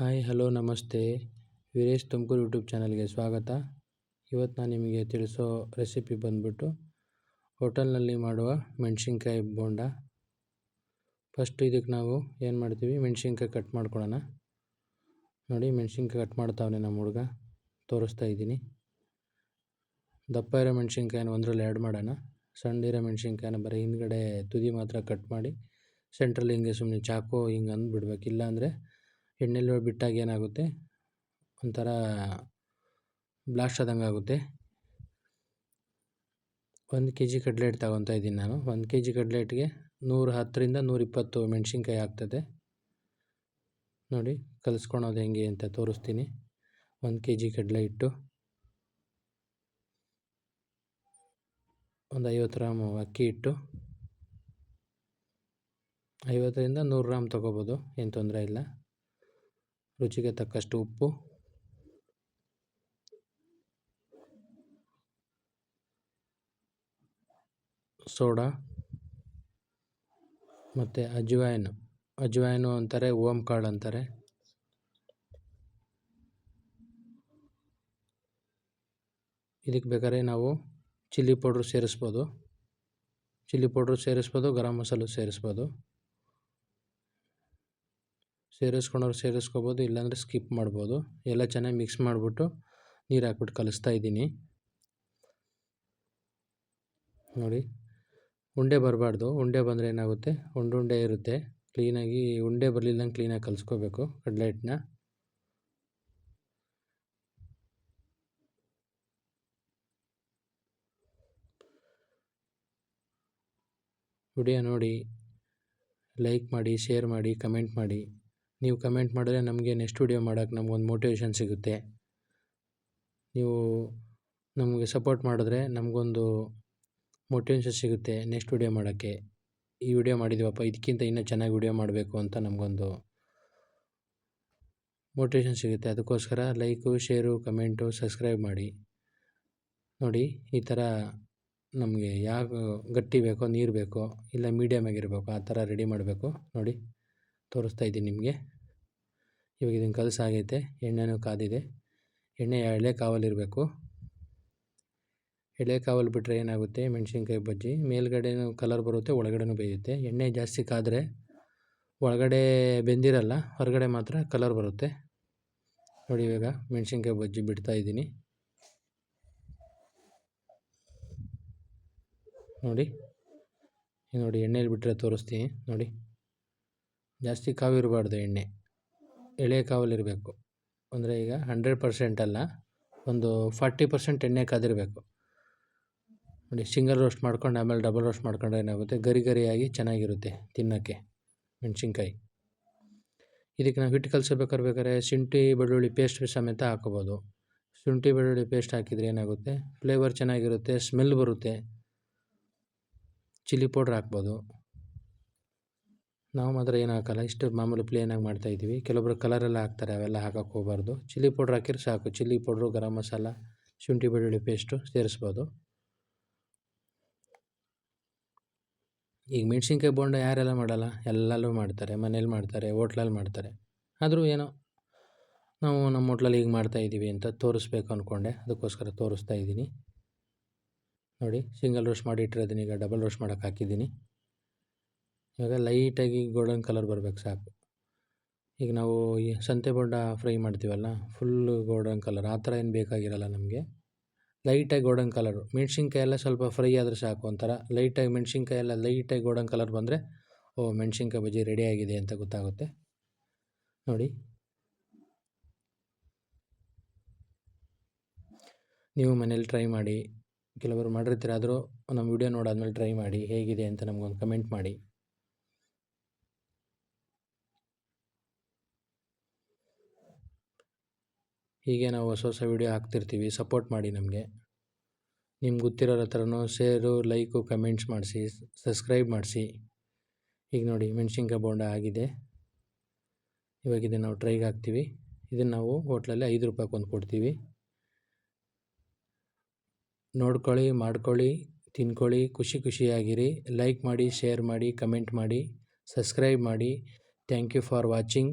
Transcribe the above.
Hi, hello, ನಮಸ್ತೆ. Veeresh Tumakuru YouTube ಚಾನಲ್ಗೆ ಸ್ವಾಗತ. ಇವತ್ತು ನಾನು ನಿಮಗೆ ತಿಳಿಸೋ ರೆಸಿಪಿ ಬಂದ್ಬಿಟ್ಟು ಹೋಟೆಲ್ನಲ್ಲಿ ಮಾಡುವ ಮೆಣಸಿನ್ಕಾಯಿ ಬೋಂಡ. ಫಸ್ಟ್ ಇದಕ್ಕೆ ನಾವು ಏನು ಮಾಡ್ತೀವಿ? ಮೆಣಸಿನ್ಕಾಯಿ ಕಟ್ ಮಾಡ್ಕೊಳ್ಳೋಣ. ನೋಡಿ, ಮೆಣಸಿನ್ಕಾಯಿ ಕಟ್ ಮಾಡ್ತಾವನೆ ನಮ್ಮ ಹುಡುಗ. ತೋರಿಸ್ತಾ ಇದ್ದೀನಿ. ದಪ್ಪ ಇರೋ ಮೆಣಸಿನ್ಕಾಯಿನ ಒಂದರಲ್ಲಿ ಆ್ಯಡ್ ಮಾಡೋಣ. ಸಣ್ಣ ಇರೋ ಮೆಣಸಿನ್ಕಾಯಿನ ಬರೀ ಹಿಂದ್ಗಡೆ ತುದಿ ಮಾತ್ರ ಕಟ್ ಮಾಡಿ ಸೆಂಟ್ರಲ್ಲಿ ಹಿಂಗೆ ಸುಮ್ಮನೆ ಚಾಕು ಹಿಂಗೆ ಅಂದ್ಬಿಡ್ಬೇಕು. ಇಲ್ಲಾಂದರೆ ಎಣ್ಣೆಲಿ ಬಿಟ್ಟಾಗ ಏನಾಗುತ್ತೆ? ಒಂಥರ ಬ್ಲಾಸ್ಟ್ ಆದಂಗೆ ಆಗುತ್ತೆ. ಒಂದು ಕೆ ಜಿ ಕಡ್ಲೆಟ್ ತಗೊತಾ ಇದ್ದೀನಿ ನಾನು. ಒಂದು ಕೆ ಜಿ ಕಡ್ಲೆಟ್ಗೆ ನೂರ ಹತ್ತರಿಂದ ನೂರಿಪ್ಪತ್ತು ಮೆಣಸಿನ್ಕಾಯಿ ಆಗ್ತದೆ. ನೋಡಿ, ಕಲಿಸ್ಕೊಳೋದು ಹೆಂಗೆ ಅಂತ ತೋರಿಸ್ತೀನಿ. ಒಂದು ಕೆ ಜಿ ಕಡಲೆ ಹಿಟ್ಟು ಒಂದು ಐವತ್ತು ಗ್ರಾಮ್ ಅಕ್ಕಿ ಹಿಟ್ಟು. ಐವತ್ತರಿಂದ ನೂರು ಗ್ರಾಮ್ ತೊಗೋಬೋದು, ಏನು ತೊಂದರೆ ಇಲ್ಲ. ರುಚಿಗೆ ತಕ್ಕಷ್ಟು ಉಪ್ಪು. ಸೋಡಾ. ಮತ್ತು ಅಜ್ವಾಯಿನ್. ಅಜ್ವಾಯಿನು ಅಂತಾರೆ ಓಮ್ ಕಾಳು ಅಂತಾರೆ. ಇದಕ್ಕೆ ಬೇಕಾದ್ರೆ ನಾವು ಚಿಲ್ಲಿ ಪೌಡ್ರ್ ಸೇರಿಸ್ಬೋದು. ಚಿಲ್ಲಿ ಪೌಡ್ರು ಸೇರಿಸ್ಬೋದು, ಗರಂ ಮಸಾಲೆ ಸೇರಿಸ್ಬೋದು. ಸೇರಿಸ್ಕೊಂಡವ್ರು ಸೇರಿಸ್ಕೋಬೋದು, ಇಲ್ಲಾಂದರೆ ಸ್ಕಿಪ್ ಮಾಡ್ಬೋದು. ಎಲ್ಲ ಚೆನ್ನಾಗಿ ಮಿಕ್ಸ್ ಮಾಡಿಬಿಟ್ಟು ನೀರು ಹಾಕ್ಬಿಟ್ಟು ಕಲಿಸ್ತಾ ಇದ್ದೀನಿ. ನೋಡಿ, ಉಂಡೆ ಬರಬಾರ್ದು. ಉಂಡೆ ಬಂದರೆ ಏನಾಗುತ್ತೆ? ಉಂಡೆ ಉಂಡೆ ಇರುತ್ತೆ. ಕ್ಲೀನಾಗಿ ಉಂಡೆ ಬರಲಿಲ್ಲಂಗೆ ಕ್ಲೀನಾಗಿ ಕಲಿಸ್ಕೋಬೇಕು ಕಡಲೆ ಹಿಟ್ಟನ್ನ ವಿಡಿಯೋ ನೋಡಿ ಲೈಕ್ ಮಾಡಿ ಶೇರ್ ಮಾಡಿ ಕಮೆಂಟ್ ಮಾಡಿ. ನೀವು ಕಮೆಂಟ್ ಮಾಡಿದ್ರೆ ನಮಗೆ ನೆಕ್ಸ್ಟ್ ವೀಡಿಯೋ ಮಾಡೋಕ್ಕೆ ನಮಗೊಂದು ಮೋಟಿವೇಶನ್ ಸಿಗುತ್ತೆ. ನೀವು ನಮಗೆ ಸಪೋರ್ಟ್ ಮಾಡಿದ್ರೆ ನಮಗೊಂದು ಮೋಟಿವೇಶನ್ ಸಿಗುತ್ತೆ ನೆಕ್ಸ್ಟ್ ವೀಡಿಯೋ ಮಾಡೋಕ್ಕೆ. ಈ ವಿಡಿಯೋ ಮಾಡಿದ್ದೀವಪ್ಪ ಇದಕ್ಕಿಂತ ಇನ್ನೂ ಚೆನ್ನಾಗಿ ವಿಡಿಯೋ ಮಾಡಬೇಕು ಅಂತ ನಮಗೊಂದು ಮೋಟಿವೇಶನ್ ಸಿಗುತ್ತೆ. ಅದಕ್ಕೋಸ್ಕರ ಲೈಕು ಶೇರು ಕಮೆಂಟು ಸಬ್ಸ್ಕ್ರೈಬ್ ಮಾಡಿ. ನೋಡಿ, ಈ ಥರ ನಮಗೆ ಯಾವ ಗಟ್ಟಿ ಬೇಕೋ, ನೀರು ಬೇಕೋ, ಇಲ್ಲ ಮೀಡಿಯಮ್ ಆಗಿರಬೇಕು, ಆ ಥರ ರೆಡಿ ಮಾಡಬೇಕು. ನೋಡಿ, ತೋರಿಸ್ತಾ ಇದ್ದೀನಿ ನಿಮಗೆ. ಇವಾಗ ಇದನ್ನು ಕಲಸಾಗೈತೆ, ಎಣ್ಣೆನೂ ಕಾದಿದೆ. ಎಣ್ಣೆ ಎಳೆ ಕಾವಲಿರಬೇಕು ಎಳೆ ಕಾವಲು ಬಿಟ್ಟರೆ ಏನಾಗುತ್ತೆ? ಮೆಣಸಿನ್ಕಾಯಿ ಬಜ್ಜಿ. ಮೇಲ್ಗಡೆನೂ ಕಲರ್ ಬರುತ್ತೆ, ಒಳಗಡೆನೂ ಬೇಯುತ್ತೆ. ಎಣ್ಣೆ ಜಾಸ್ತಿ ಕಾದರೆ ಒಳಗಡೆ ಬೆಂದಿರಲ್ಲ, ಹೊರಗಡೆ ಮಾತ್ರ ಕಲರ್ ಬರುತ್ತೆ. ನೋಡಿ ಇವಾಗ ಮೆಣಸಿನ್ಕಾಯಿ ಬಜ್ಜಿ ಬಿಡ್ತಾ ಇದ್ದೀನಿ. ನೋಡಿ ನೋಡಿ ಎಣ್ಣೆಯಲ್ಲಿ ಬಿಟ್ಟರೆ ತೋರಿಸ್ತೀನಿ. ನೋಡಿ, ಜಾಸ್ತಿ ಕಾವಿರಬಾರ್ದು ಎಣ್ಣೆ. ಎಳೆ ಕಾವಲಿರಬೇಕು ಅಂದರೆ ಈಗ ಹಂಡ್ರೆಡ್ ಪರ್ಸೆಂಟ್ ಅಲ್ಲ, ಒಂದು ಫಾರ್ಟಿ ಪರ್ಸೆಂಟ್ ಎಣ್ಣೆ ಕಾದಿರಬೇಕು. ನೋಡಿ, ಸಿಂಗಲ್ ರೋಸ್ಟ್ ಮಾಡ್ಕೊಂಡು ಆಮೇಲೆ ಡಬಲ್ ರೋಸ್ಟ್ ಮಾಡ್ಕೊಂಡ್ರೆ ಏನಾಗುತ್ತೆ? ಗರಿ ಗರಿಯಾಗಿ ಚೆನ್ನಾಗಿರುತ್ತೆ ತಿನ್ನೋಕ್ಕೆ ಮೆಣಸಿನ್ಕಾಯಿ. ಇದಕ್ಕೆ ನಾವು ಹಿಟ್ಟು ಕಲಸಬೇಕಾದ್ರೆ ಬೇಕಾದ್ರೆ ಶುಂಠಿ, ಬೆಳ್ಳುಳ್ಳಿ ಪೇಸ್ಟ್ ಸಮೇತ ಹಾಕೋಬೋದು. ಶುಂಠಿ, ಬೆಳ್ಳುಳ್ಳಿ ಪೇಸ್ಟ್ ಹಾಕಿದರೆ ಏನಾಗುತ್ತೆ? ಫ್ಲೇವರ್ ಚೆನ್ನಾಗಿರುತ್ತೆ ಸ್ಮೆಲ್ ಬರುತ್ತೆ. ಚಿಲ್ಲಿ ಪೌಡ್ರ್ ಹಾಕ್ಬೋದು. ನಾವು ಮಾತ್ರ ಏನು ಹಾಕಲ್ಲ, ಇಷ್ಟು ಮಾಮೂಲಿ ಪ್ಲೇನಾಗಿ ಮಾಡ್ತಾಯಿದ್ದೀವಿ ಕೆಲವೊಬ್ರು ಕಲರೆಲ್ಲ ಹಾಕ್ತಾರೆ, ಅವೆಲ್ಲ ಹಾಕಕ್ಕೆ ಹೋಗಬಾರ್ದು. ಚಿಲ್ಲಿ ಪೌಡ್ರ್ ಹಾಕಿದ್ರೆ ಸಾಕು. ಚಿಲ್ಲಿ ಪೌಡ್ರು, ಗರಂ ಮಸಾಲ, ಶುಂಠಿ, ಬೆಳ್ಳುಳ್ಳಿ ಪೇಸ್ಟು ಸೇರಿಸ್ಬೋದು. ಈಗ ಮೆಣಸಿನ್ಕಾಯಿ ಬೋಂಡ ಯಾರೆಲ್ಲ ಮಾಡಲ್ಲ? ಎಲ್ಲಲ್ಲೂ ಮಾಡ್ತಾರೆ, ಮನೇಲಿ ಮಾಡ್ತಾರೆ ಹೋಟ್ಲಲ್ಲಿ ಮಾಡ್ತಾರೆ. ಆದರೂ ಏನೋ ನಾವು ನಮ್ಮ ಹೋಟ್ಲಲ್ಲಿ ಈಗ ಮಾಡ್ತಾಯಿದ್ದೀವಿ ಅಂತ ತೋರಿಸ್ಬೇಕು ಅಂದ್ಕೊಂಡೆ ಅದಕ್ಕೋಸ್ಕರ ತೋರಿಸ್ತಾ ಇದ್ದೀನಿ. ನೋಡಿ, ಸಿಂಗಲ್ ರೋಸ್ಟ್ ಮಾಡಿ ಇಟ್ಟಿರೋದನ್ನ ಈಗ ಡಬಲ್ ರೋಸ್ಟ್ ಮಾಡೋಕ್ಕೆ ಹಾಕಿದ್ದೀನಿ. ಇವಾಗ ಲೈಟಾಗಿ ಗೋಲ್ಡನ್ ಕಲರ್ ಬರಬೇಕು ಸಾಕು. ಈಗ ನಾವು ಈ ಸಂತೆ ಬೋಂಡ ಫ್ರೈ ಮಾಡ್ತೀವಲ್ಲ ಫುಲ್ಲು ಗೋಲ್ಡನ್ ಕಲರ್. ಆ ಥರ ಏನು ಬೇಕಾಗಿರಲ್ಲ ನಮಗೆ. ಲೈಟಾಗಿ ಗೋಲ್ಡನ್ ಕಲರು. ಮೆಣ್ಸಿನ್ಕಾಯಿ ಎಲ್ಲ ಸ್ವಲ್ಪ ಫ್ರೈ ಆದರೆ ಸಾಕು ಒಂಥರ. ಲೈಟಾಗಿ ಮೆಣ್ಸಿನ್ಕಾಯಿ ಎಲ್ಲ ಲೈಟಾಗಿ ಗೋಲ್ಡನ್ ಕಲರ್ ಬಂದರೆ, ಓ, ಮೆಣ್ಸಿನ್ಕಾಯಿ ಬಜ್ಜಿ ರೆಡಿ ಆಗಿದೆ ಅಂತ ಗೊತ್ತಾಗುತ್ತೆ. ನೋಡಿ. ನೀವು ಮನೇಲಿ ಟ್ರೈ ಮಾಡಿ. ಕೆಲವರು ಮಾಡಿರ್ತೀರಾದರೂ, ನಮ್ಮ ವಿಡಿಯೋ ನೋಡಾದ್ಮೇಲೆ ಟ್ರೈ ಮಾಡಿ. ಹೇಗಿದೆ ಅಂತ ನಮಗೊಂದು ಕಮೆಂಟ್ ಮಾಡಿ. ಹೀಗೆ ನಾವು ಹೊಸ ಹೊಸ ವೀಡಿಯೋ ಹಾಕ್ತಿರ್ತೀವಿ. ಸಪೋರ್ಟ್ ಮಾಡಿ ನಮಗೆ. ನಿಮ್ಗೆ ಗೊತ್ತಿರೋರ ಹತ್ರನೂ ಶೇರು ಲೈಕು ಕಮೆಂಟ್ಸ್ ಮಾಡಿಸಿ ಸಬ್ಸ್ಕ್ರೈಬ್ ಮಾಡಿಸಿ. ಈಗ ನೋಡಿ, ಮೆಣಸಿನ್ಕಾಯಿ ಬೋಂಡ ಆಗಿದೆ. ಇವಾಗ ಇದನ್ನು ನಾವು ಟ್ರೈಗೆ ಹಾಕ್ತೀವಿ. ಇದನ್ನು ನಾವು ಹೋಟ್ಲಲ್ಲಿ ಐದು ರೂಪಾಯಿಗೆ ಒಂದು ಕೊಡ್ತೀವಿ. ನೋಡ್ಕೊಳ್ಳಿ, ಮಾಡ್ಕೊಳ್ಳಿ, ತಿನ್ಕೊಳ್ಳಿ, ಖುಷಿ ಖುಷಿಯಾಗಿರಿ. ಲೈಕ್ ಮಾಡಿ ಶೇರ್ ಮಾಡಿ ಕಮೆಂಟ್ ಮಾಡಿ ಸಬ್ಸ್ಕ್ರೈಬ್ ಮಾಡಿ. Thank you for watching